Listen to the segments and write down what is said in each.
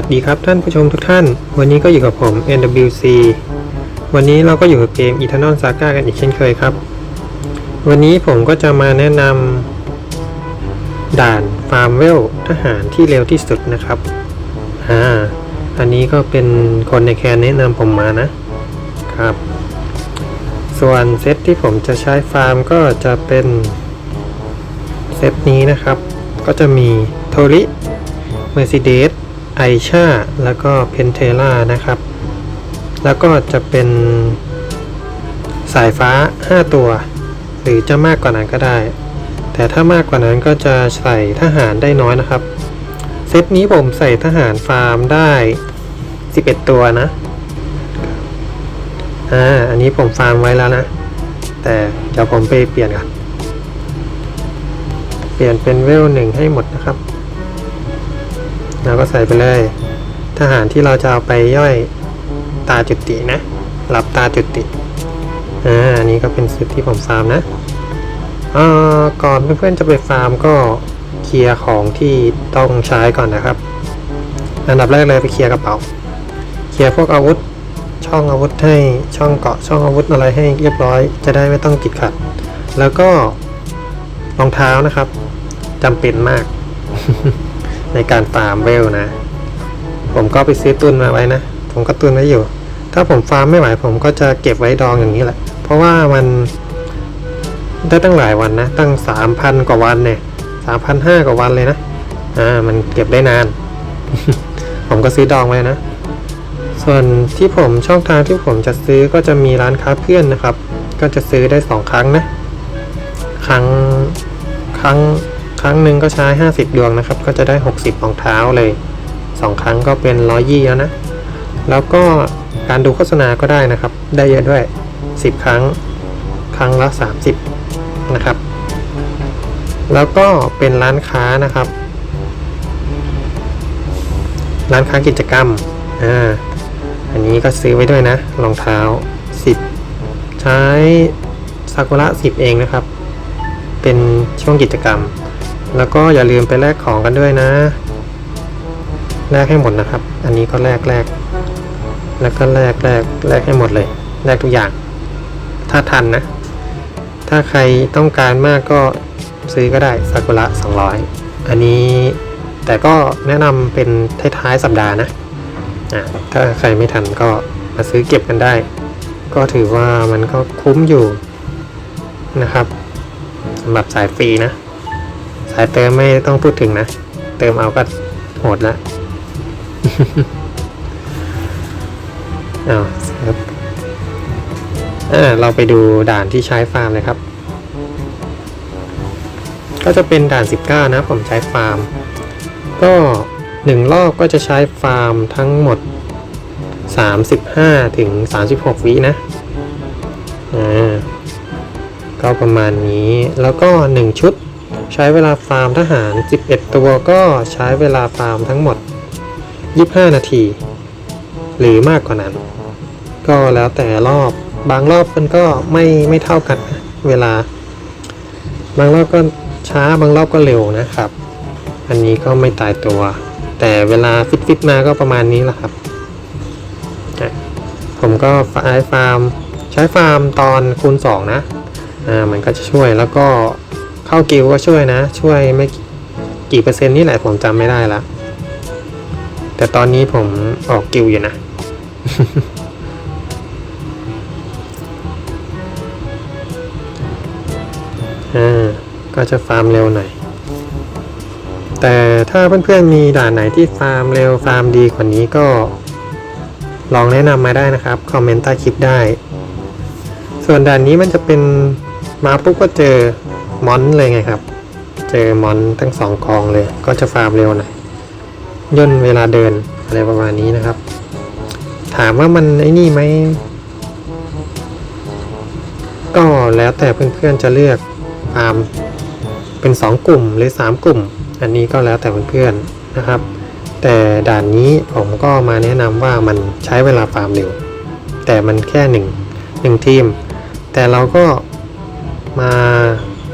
วัสดีครับท่านผู้ชมทุกท่าน วันนี้ก็อยู่กับผม NWC วันนี้เราก็อยู่กับเกม Eternal Saga กันอีกเช่นเคยครับ วันนี้ผมก็จะมาแนะนำด่านฟาร์มเวลทหารที่เร็วที่สุดนะครับอ่าอันนี้ก็เป็นคนในแคนแนะนำผมมานะครับ ส่วนเซตที่ผมจะใช้ฟาร์มก็จะเป็นเซตนี้นะครับ ก็จะมีโทริ Mercedes ไอชาแล้วก็เพนเทล่านะครับ แล้วก็จะเป็นสายฟ้า 5 ตัว หรือจะมากกว่านั้นก็ได้ แต่ถ้ามากกว่านั้นก็จะใส่ทหารได้น้อยนะครับ เซตนี้ผมใส่ทหารฟาร์มได้ 11 ตัวนะอ่าอันนี้ผมฟาร์มไว้แล้วนะ แต่เดี๋ยวผมไปเปลี่ยนก่อนเปลี่ยนเป็นเวลหนึ่งให้หมดนะครับ เราก็ใส่ไปเลย ทหารที่เราจะเอาไปย่อยตาจุตินะรับตาจุติอ่าอันนี้ก็เป็นสุดที่ผมฟาร์มนะอ่าก่อนเพื่อนๆจะไปฟาร์มก็เคลียร์ของที่ต้องใช้ก่อนนะครับ อันดับแรกเลยไปเคลียร์กระเป๋า เคลียร์พวกอาวุธช่องอาวุธให้ช่องเกาะช่องอาวุธอะไรให้เรียบร้อย จะได้ไม่ต้องติดขัด แล้วก็รองเท้านะครับจำเป็นมาก ในการฟาร์มเวลนะ ผมก็ไปซื้อตุนมาไว้นะ ผมก็ตุนไว้อยู่ ถ้าผมฟาร์มไม่ไหวผมก็จะเก็บไว้ดองอย่างนี้แหละ เพราะว่ามันได้ตั้งหลายวันนะ ตั้งสามพันกว่าวันเนี่ยสามพันห้ากว่าวันเลยนะ อ่า มันเก็บได้นาน ผมก็ซื้อดองไว้นะ ส่วนที่ผมช่องทางที่ผมจะซื้อก็จะมีร้านค้าเพื่อนนะครับ ก็จะซื้อได้สองครั้งนะ ครั้ง ครั้ง ครั้งหนึ่งก็ใช้ 50 ดวงนะครับ ก็จะได้ 60รองเท้าเลยสองครั้งก็เป็นร้อยยี่แล้วนะ แล้วก็การดูโฆษณาก็ได้นะครับ ได้เยอะด้วย 10 ครั้ง ครั้งละ 30 นะครับ แล้วก็เป็นร้านค้านะครับ ร้านค้ากิจกรรม อ่า อันนี้ก็ซื้อไว้ด้วยนะ รองเท้า 10 ใช้ซากุระ10 เองนะครับ เป็นช่วงกิจกรรม แล้วก็อย่าลืมไปแลกของกันด้วยนะแลกให้หมดนะครับ อันนี้ก็แลกแลกแล้วก็แลกแลกแลกให้หมดเลยแลกทุกอย่าง ถ้าทันนะ ถ้าใครต้องการมากก็ซื้อก็ได้ซากุระ200 อันนี้แต่ก็แนะนำเป็นท้ายๆสัปดาห์นะะถ้าใครไม่ทันก็มาซื้อเก็บกันได้ ก็ถือว่ามันก็คุ้มอยู่นะครับสำหรับสายฟรีนะ สายเติมไม่ต้องพูดถึงนะ เติมเอาก็โหดละอ้าวครับอ่าเราไปดูด่านที่ใช้ฟาร์มเลยครับ ก็จะเป็นด่าน 19 นะผมใช้ฟาร์ม ก็หนึ่งรอบก็จะใช้ฟาร์มทั้งหมด 35 ถึง 36 วินะ อ่า ก็ประมาณนี้ แล้วก็ 1 ชุด ใช้เวลาฟาร์มทหาร 11 ตัวก็ใช้เวลาฟาร์มทั้งหมด 25 นาที หรือมากกว่านั้น ก็แล้วแต่รอบบางรอบมันก็ไม่ไม่เท่ากันเวลา บางรอบก็ช้าบางรอบก็เร็วนะครับ อันนี้ก็ไม่ตายตัว แต่เวลาฟิตฟิตมาก็ประมาณนี้แหละครับ ผมก็ใช้ฟาร์ม ใช้ฟาร์มตอนคูณ 2 นะ อ่ามันก็จะช่วยแล้วก็ เข้ากิลด์ก็ช่วยนะ ช่วยไม่กี่เปอร์เซ็นต์นี่แหละผมจำไม่ได้ละ แต่ตอนนี้ผมออกกิลด์อยู่นะ อ่า ก็จะฟาร์มเร็วหน่อย แต่ถ้าเพื่อนๆมีด่านไหนที่ฟาร์มเร็วฟาร์มดีกว่านี้ก็ ลองแนะนำมาได้นะครับ คอมเมนต์ใต้คลิปได้ ส่วนด่านนี้มันจะเป็นมาปุ๊บก็เจอ มอนเลยไงครับ เจอมอนทั้งสองกองเลย ก็จะฟาร์มเร็วหน่อยย่นเวลาเดินอะไรประมาณนี้นะครับ ถามว่ามันไอ้นี่ไหม ก็แล้วแต่เพื่อนๆจะเลือกฟาร์มเป็น 2 กลุ่มหรือ 3 กลุ่ม อันนี้ก็แล้วแต่เพื่อนๆนะครับ แต่ด่านนี้ผมก็มาแนะนำว่ามันใช้เวลาฟาร์มเร็ว แต่มันแค่หนึ่งหนึ่งทีม แต่เราก็มา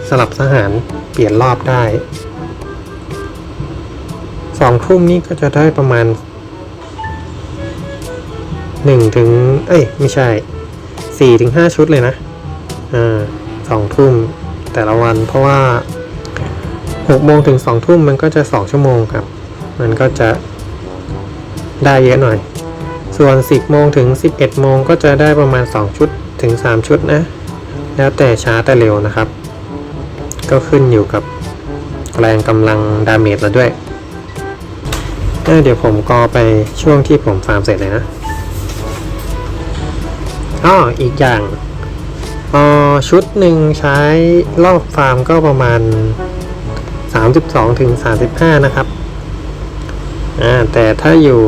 สลับทหารเปลี่ยนรอบได้ สองทุ่มนี้ก็จะได้ประมาณหนึ่งถึง เอ้ย ไม่ใช่สี่ถึงห้าชุดเลยนะอ่าสองทุ่มแต่ละวันเพราะว่าหกโมงถึงสองทุ่มมันก็จะสองชั่วโมงครับ มันก็จะได้เยอะหน่อย ส่วน 10 โมงถึง 11 โมงก็จะได้ประมาณ 2 ชุดถึง 3 ชุดนะ แล้วแต่ช้าแต่เร็วนะครับ ก็ขึ้นอยู่กับแรงกำลังดาเมจเราด้วยเเดี๋ยวผมก็ไปช่วงที่ผมฟาร์มเสร็จเลยนะอ้ออีกอย่างออชุดหนึ่งใช้รอบฟาร์มก็ประมาณ 32ถึง35 นะครับอ่าแต่ถ้าอยู่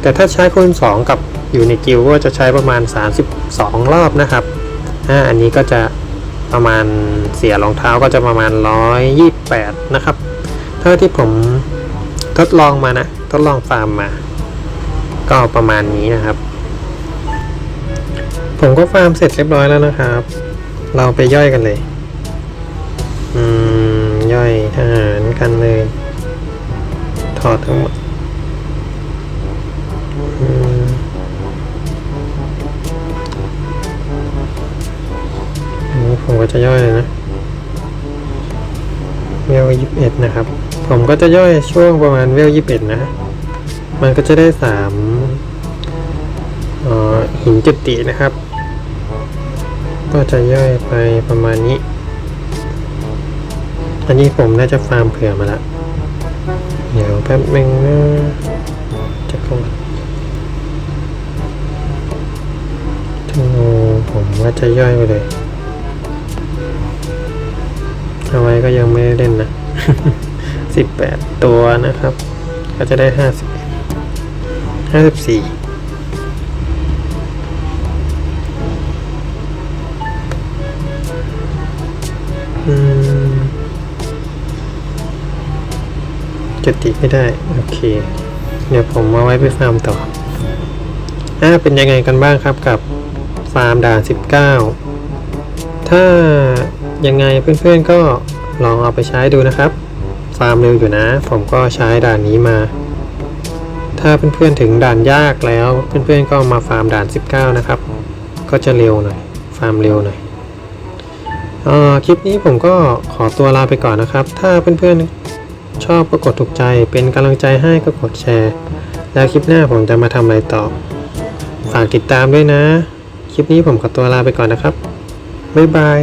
แต่ถ้าใช้คูณ2 กับอยู่ในกิลก็จะใช้ประมาณ 32 รอบนะครับอ่าอันนี้ก็จะประมาณ เสียรองเท้าก็จะประมาณ 128 นะครับ เท่าที่ผมทดลองมานะ ทดลองฟาร์มมา ก็ประมาณนี้นะครับ ผมก็ฟาร์มเสร็จเรียบร้อยแล้วนะครับ เราไปย่อยกันเลย เวลยี่สิบเอ็ดนะครับ ผมก็จะย่อยช่วงประมาณเวลยี่สิบเอ็ดนะ มันก็จะได้สามอินจุตินะครับ ก็จะย่อยไปประมาณนี้ อันนี้ผมน่าจะฟาร์มเผื่อมาละ เดี๋ยวแป๊บนึงนะจะกดธนูผมว่าจะย่อยไปเลย เอาไว้ก็ยังไม่ได้เล่นนะสิบแปดตัวนะครับ ก็จะได้ห้าสิบห้าสิบสี่อืมจุติไม่ได้ โอเค เดี๋ยวผมเอาไว้ไปฟาร์มต่ออ่าเป็นยังไงกันบ้างครับกับฟาร์มด่าน 19 ถ้า ยังไงเพื่อนๆก็ลองเอาไปใช้ดูนะครับฟาร์มเร็วอยู่นะ ผมก็ใช้ด่านนี้มา ถ้าเพื่อนๆถึงด่านยากแล้ว เพื่อนๆก็มาฟาร์มด่าน 19 นะครับ ก็จะเร็วหน่อยฟาร์มเร็วหน่อยออคลิปนี้ผมก็ขอตัวลาไปก่อนนะครับ ถ้าเพื่อนๆชอบก็กดถูกใจ เป็นกำลังใจให้ก็กดแชร์ แล้วคลิปหน้าผมจะมาทำอะไรต่อ ฝากติดตามด้วยนะ คลิปนี้ผมขอตัวลาไปก่อนนะครับ บ๊ายบาย